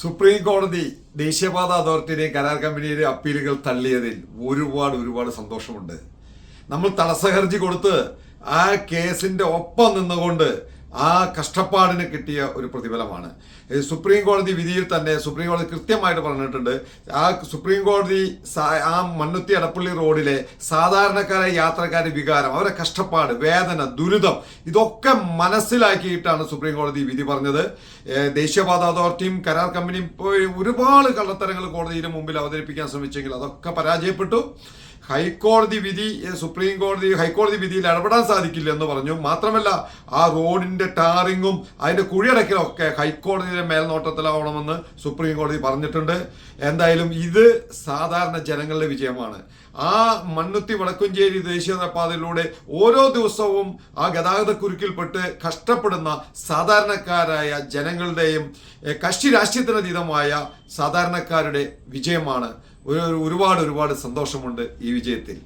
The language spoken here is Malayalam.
സുപ്രീം കോടതി ദേശീയപാത അതോറിറ്റിയുടെയും കരാർ കമ്പനിയുടെയും അപ്പീലുകൾ തള്ളിയതിൽ ഒരുപാട് ഒരുപാട് സന്തോഷമുണ്ട്. നമ്മൾ തടസ്സ ഹർജി കൊടുത്ത് ആ കേസിന്റെ ഒപ്പം നിന്നുകൊണ്ട് ആ കഷ്ടപ്പാടിന് കിട്ടിയ ഒരു പ്രതിഫലമാണ്. സുപ്രീം കോടതി വിധിയിൽ തന്നെ സുപ്രീം കോടതി കൃത്യമായിട്ട് പറഞ്ഞിട്ടുണ്ട്. ആ സുപ്രീം കോടതി ആ മണ്ണുത്തി അടപ്പള്ളി റോഡിലെ സാധാരണക്കാരെ യാത്രക്കാരുടെ വികാരം അവരുടെ കഷ്ടപ്പാട് വേദന ദുരിതം ഇതൊക്കെ മനസ്സിലാക്കിയിട്ടാണ് സുപ്രീം കോടതി വിധി പറഞ്ഞത്. ദേശീയപാത അതോറിറ്റിയും കരാർ കമ്പനിയും ഒരുപാട് കള്ളത്തരങ്ങൾ കോടതിയുടെ മുമ്പിൽ അവതരിപ്പിക്കാൻ ശ്രമിച്ചെങ്കിൽ അതൊക്കെ പരാജയപ്പെട്ടു. ഹൈക്കോടതി വിധി സുപ്രീം കോടതി ഹൈക്കോടതി വിധിയിൽ ഇടപെടാൻ സാധിക്കില്ല എന്ന് പറഞ്ഞു. മാത്രമല്ല ആ റോഡിന്റെ ടാറിങ്ങും അതിന്റെ കുഴിയടക്കലും ഒക്കെ ഹൈക്കോടതിയുടെ മേൽനോട്ടത്തിലാവണമെന്ന് സുപ്രീം കോടതി പറഞ്ഞിട്ടുണ്ട്. എന്തായാലും ഇത് സാധാരണ ജനങ്ങളുടെ വിജയമാണ്. ആ മണ്ണുത്തി വടക്കുംചേരി ദേശീയ നടപ്പാതയിലൂടെ ഓരോ ദിവസവും ആ ഗതാഗത കുരുക്കിൽപ്പെട്ട് കഷ്ടപ്പെടുന്ന സാധാരണക്കാരായ ജനങ്ങളുടെയും കക്ഷി രാഷ്ട്രീയത്തിനതീതമായ സാധാരണക്കാരുടെ വിജയമാണ്. ഒരു ഒരുപാട് ഒരുപാട് സന്തോഷമുണ്ട് ഈ വിജയത്തിൽ.